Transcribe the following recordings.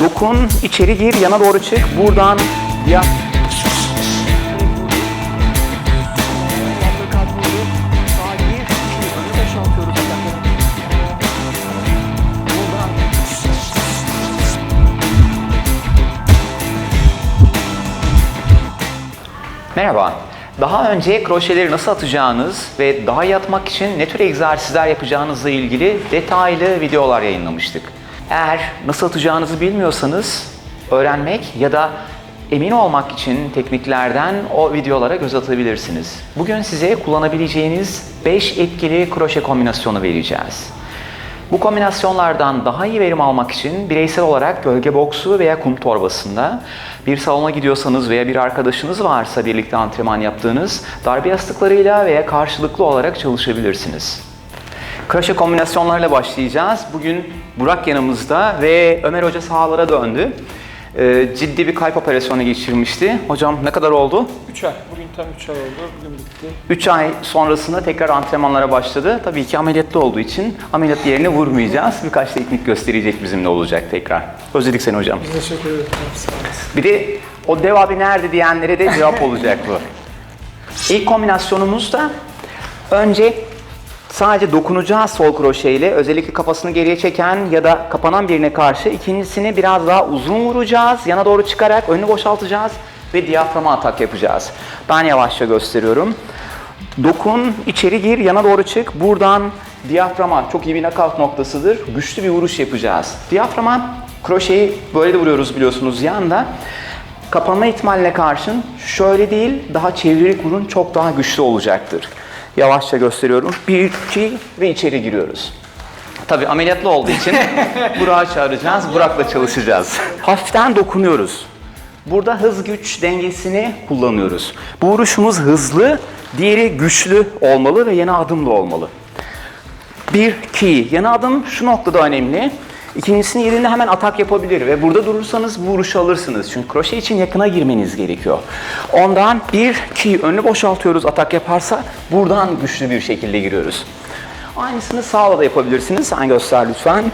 Dokun, içeri gir, yana doğru çık. Buradan ya Merhaba. Daha önce kroşeleri nasıl atacağınız ve daha iyi atmak için ne tür egzersizler yapacağınızla ilgili detaylı videolar yayınlamıştık. Eğer nasıl atacağınızı bilmiyorsanız öğrenmek ya da emin olmak için tekniklerden o videolara göz atabilirsiniz. Bugün size kullanabileceğiniz 5 etkili kroşe kombinasyonu vereceğiz. Bu kombinasyonlardan daha iyi verim almak için bireysel olarak gölge boksu veya kum torbasında bir salona gidiyorsanız veya bir arkadaşınız varsa birlikte antrenman yaptığınız darbe yastıklarıyla veya karşılıklı olarak çalışabilirsiniz. Kroşe kombinasyonlarla başlayacağız. Bugün Burak yanımızda ve Ömer Hoca sahalara döndü. Ee, ciddi bir kalp operasyonu geçirmişti. Hocam ne kadar oldu? 3 ay. Bugün tam 3 ay oldu. Bugün bitti. 3 ay sonrasında tekrar antrenmanlara başladı. Tabii ki ameliyatlı olduğu için ameliyat yerine vurmayacağız. Birkaç teknik gösterecek bizimle olacak tekrar. Özledik seni hocam. Biz teşekkür ederiz. Bir de o dev abi nerede diyenlere de cevap olacak bu. İlk kombinasyonumuzda önce sadece dokunacağız sol kroşeyle. Özellikle kafasını geriye çeken ya da kapanan birine karşı. ikincisini biraz daha uzun vuracağız. Yana doğru çıkarak önünü boşaltacağız ve diyaframa atak yapacağız. Ben yavaşça gösteriyorum. Dokun, içeri gir, yana doğru çık. Buradan diyaframa çok iyi bir knockout noktasıdır. Güçlü bir vuruş yapacağız. Diyaframa kroşeyi böyle de vuruyoruz biliyorsunuz yanda. Kapanma ihtimaline karşın şöyle değil, daha çevirerek vurun çok daha güçlü olacaktır. Yavaşça gösteriyorum. Bir, iki ve içeri giriyoruz. Tabii ameliyatlı olduğu için Burak'ı çağıracağız, Burak'la çalışacağız. Hafiften dokunuyoruz. Burada hız güç dengesini kullanıyoruz. Bu vuruşumuz hızlı, diğeri güçlü olmalı ve yana adımlı olmalı. Bir, iki. Yana adım şu noktada önemli. İkincisini yediğinde hemen atak yapabilir ve burada durursanız bu vuruşu alırsınız. Çünkü kroşe için yakına girmeniz gerekiyor. Ondan bir, iki. Önünü boşaltıyoruz atak yaparsa buradan güçlü bir şekilde giriyoruz. Aynısını sağla da yapabilirsiniz. Sen göster lütfen.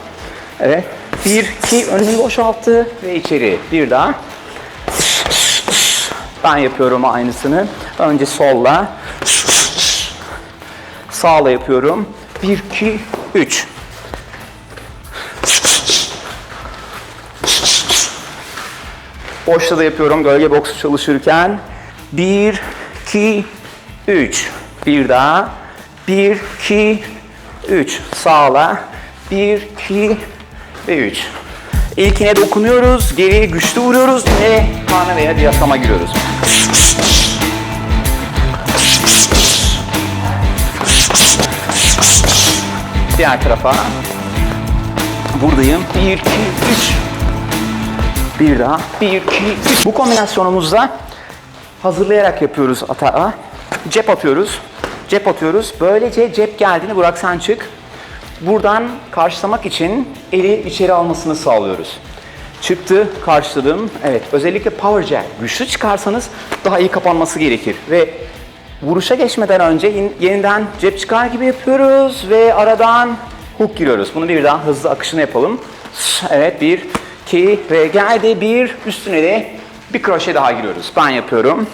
Evet. Bir, iki. Önünü boşalttı ve içeri. Bir daha. Ben yapıyorum aynısını. Önce solla. Sağla yapıyorum. 1, 2, 3. Boşta da yapıyorum gölge boksu çalışırken. 1, 2, 3. Bir daha. 1, 2, 3. Sağla. 1, 2 ve 3. İlkine dokunuyoruz, geriye güçlü vuruyoruz ve karna veya diyaframa giriyoruz. Diğer tarafa. Buradayım. 1, 2, 3. Bir daha. 1, 2, 3. Bu kombinasyonumuzda hazırlayarak yapıyoruz atağa. Cep atıyoruz. Cep atıyoruz. Böylece cep geldiğinde Burak sen çık. Buradan karşılamak için eli içeri almasını sağlıyoruz. Çıktı, karşıladım. Evet, özellikle power jack. Güçlü çıkarsanız daha iyi kapanması gerekir. Ve vuruşa geçmeden önce yeniden cep çıkar gibi yapıyoruz ve aradan hook giriyoruz. Bunu bir daha hızlı akışını yapalım. Evet, bir, iki ve geldi. Bir, üstüne de bir kroşe daha giriyoruz. Ben yapıyorum.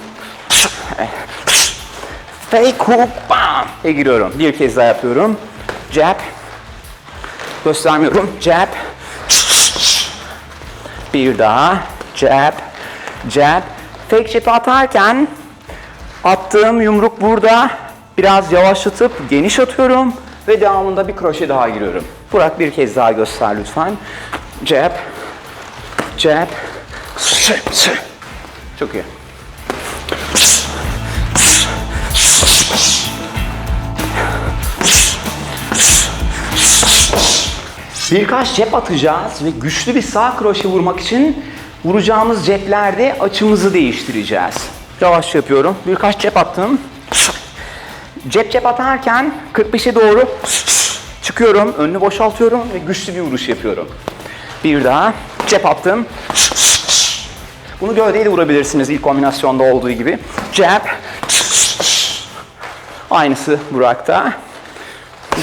Fake hook, bam! Ve giriyorum. Bir kez daha yapıyorum. Jab, göstermiyorum. Jab. Bir daha. Jab. Jab. Fake jab atarken attığım yumruk burada. Biraz yavaşlatıp geniş atıyorum ve devamında bir kroşe daha giriyorum. Burak bir kez daha göster lütfen. Jab. Jab. Çok iyi. Birkaç cep atacağız ve güçlü bir sağ kroşe vurmak için vuracağımız ceplerde açımızı değiştireceğiz. Yavaş yapıyorum. Birkaç cep attım. Cep cep atarken 45'e doğru çıkıyorum. Önünü boşaltıyorum ve güçlü bir vuruş yapıyorum. Bir daha cep attım. Bunu gövdeyle vurabilirsiniz ilk kombinasyonda olduğu gibi. Jab. Aynısı Burak'ta.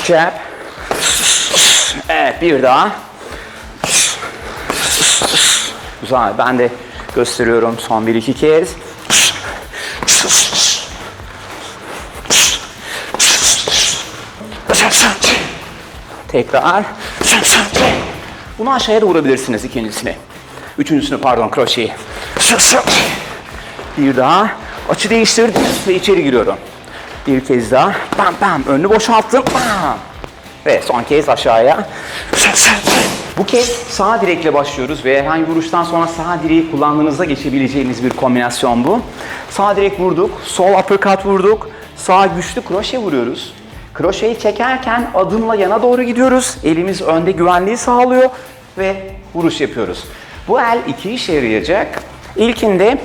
Jab. Evet bir daha. Güzel. Ben de gösteriyorum son bir iki kez. Tekrar. Bunu aşağıya da vurabilirsiniz ikincisini. Üçüncüsünü pardon kroşeyi. Bir daha açı değiştirdim ve içeri giriyorum. Bir kez daha. Bam bam. Önünü boşalttım. Bam. Ve son kez aşağıya. Bu kez sağ direkle başlıyoruz ve herhangi bir vuruştan sonra sağ direği kullandığınızda geçebileceğiniz bir kombinasyon bu. Sağ direk vurduk, sol uppercut vurduk, sağ güçlü kroşe vuruyoruz. Kroşeyi çekerken adımla yana doğru gidiyoruz. Elimiz önde güvenliği sağlıyor ve vuruş yapıyoruz. Bu el iki işe yarayacak. İlkinde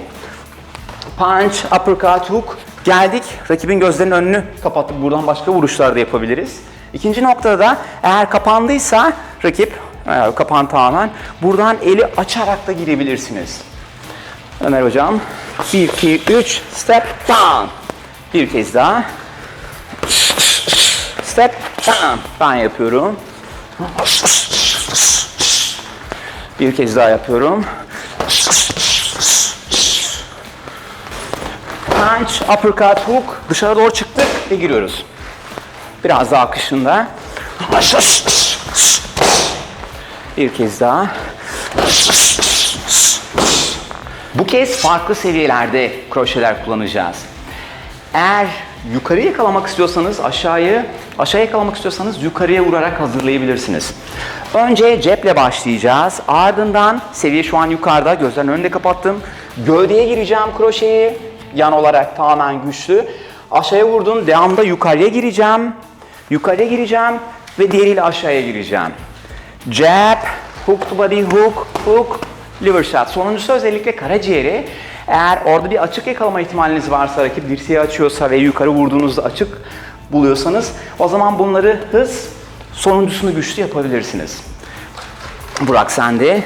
punch, uppercut, hook geldik. Rakibin gözlerinin önünü kapattık. Buradan başka vuruşlar da yapabiliriz. İkinci noktada da eğer kapandıysa rakip eğer kapan tamamen buradan eli açarak da girebilirsiniz. Ömer hocam 1 2 3 step down. Bir kez daha. Step. Ben yapıyorum. Bir kez daha yapıyorum. Punch, uppercut, hook. Dışarı doğru çıktık ve giriyoruz. Biraz daha akışında. Bir kez daha. Bu kez farklı seviyelerde kroşeler kullanacağız. Eğer yukarı yakalamak istiyorsanız aşağıyı, aşağı yakalamak istiyorsanız yukarıya vurarak hazırlayabilirsiniz. Önce ceple başlayacağız. Ardından seviye şu an yukarıda. Gözlerin önünde kapattım. Gövdeye gireceğim kroşeyi. Yan olarak tamamen güçlü. Aşağıya vurdum. Devamda yukarıya gireceğim. Yukarıya gireceğim ve diğeriyle aşağıya gireceğim. Jab, hook to body, hook, hook, liver shot. Sonuncusu özellikle karaciğeri. Eğer orada bir açık yakalama ihtimaliniz varsa, rakip dirseği açıyorsa ve yukarı vurduğunuzda açık buluyorsanız o zaman bunları hız, sonuncusunu güçlü yapabilirsiniz. Burak sende.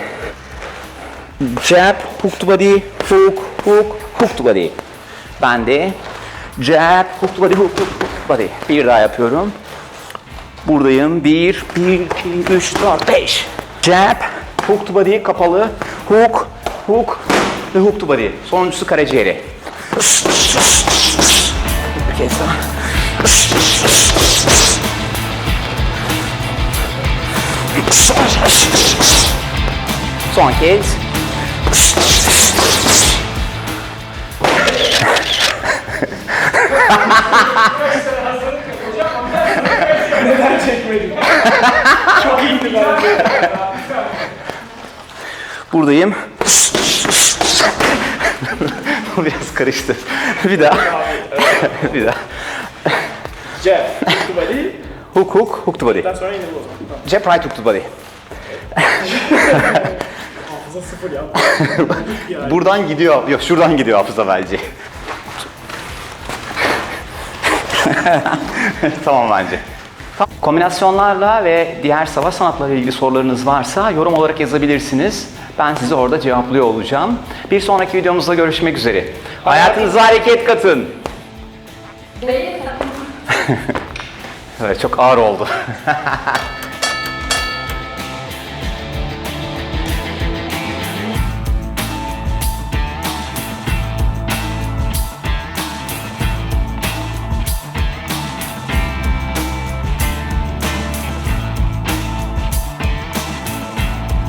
Jab, hook to body, hook, hook, hook to body. Ben de jab, hook to body, hook, hook, hook body. Bir daha yapıyorum. Buradayım. 1, 1, 2, 3, 4, 5. Jab, hook to body kapalı. Hook, hook ve hook to body. Sonuncusu karaciğeri. Bir kez daha. Son kez. Neden çekmedim? Çok iyiydi bence. Buradayım. Bu biraz karıştı. Bir daha. bir daha. Cem, tuttu body. Hook hook hook to body. Daha sonra bu o zaman. Tamam. Jab right hook to body. Hafıza sıfır ya. Buradan gidiyor. Yok şuradan gidiyor hafıza bence. tamam bence. Kombinasyonlarla ve diğer savaş sanatları ile ilgili sorularınız varsa yorum olarak yazabilirsiniz. Ben size orada cevaplıyor olacağım. Bir sonraki videomuzda görüşmek üzere. Hayatınıza hareket katın. Çok ağır oldu.